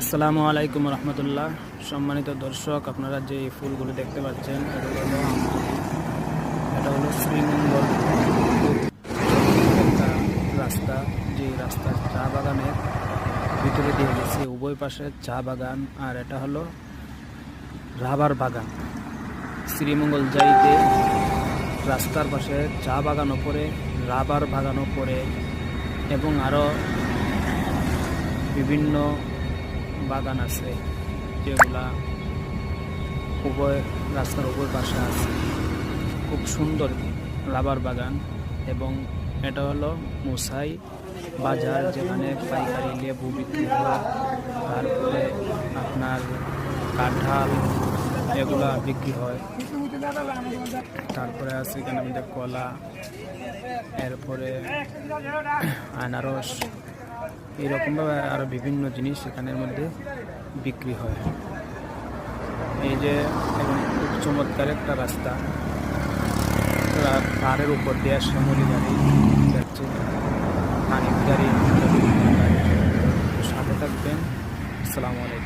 আসসালামু আলাইকুম রহমতুল্লাহ। সম্মানিত দর্শক, আপনারা যে ফুলগুলো দেখতে পাচ্ছেন, এটা হলো শ্রীমঙ্গল রাস্তা। যে রাস্তা চা বাগানের ভিতরে দিয়ে গেছে, উভয় পাশে চা বাগান। আর এটা হলো রাবার বাগান। শ্রীমঙ্গল যাইতে রাস্তার পাশে চা বাগান ওপরে, রাবার বাগান ওপরে এবং আরও বিভিন্ন বাগান আছে, যেগুলা উভয় রাস্তার উভয় পাশে আছে। খুব সুন্দর রাবার বাগান এবং এটা হলো মুসাই বাজার, যেখানে পাইকারি লেবু বিক্রি হয়, তারপরে আপনার কাঁঠাল এগুলা বিক্রি হয়। তারপরে আছে এখানে আমাদের কলা, এরপরে আনারস এইরকমভাবে আরও বিভিন্ন জিনিস এখানের মধ্যে বিক্রি হয়। এই যে এখন খুব চমৎকার একটা রাস্তা। পাহাড়ের উপর দিয়ে শ্যামলি গাড়ি, যাচ্ছে হানিফ গাড়ি, সাথে থাকবেন। আসসালামু আলাইকুম।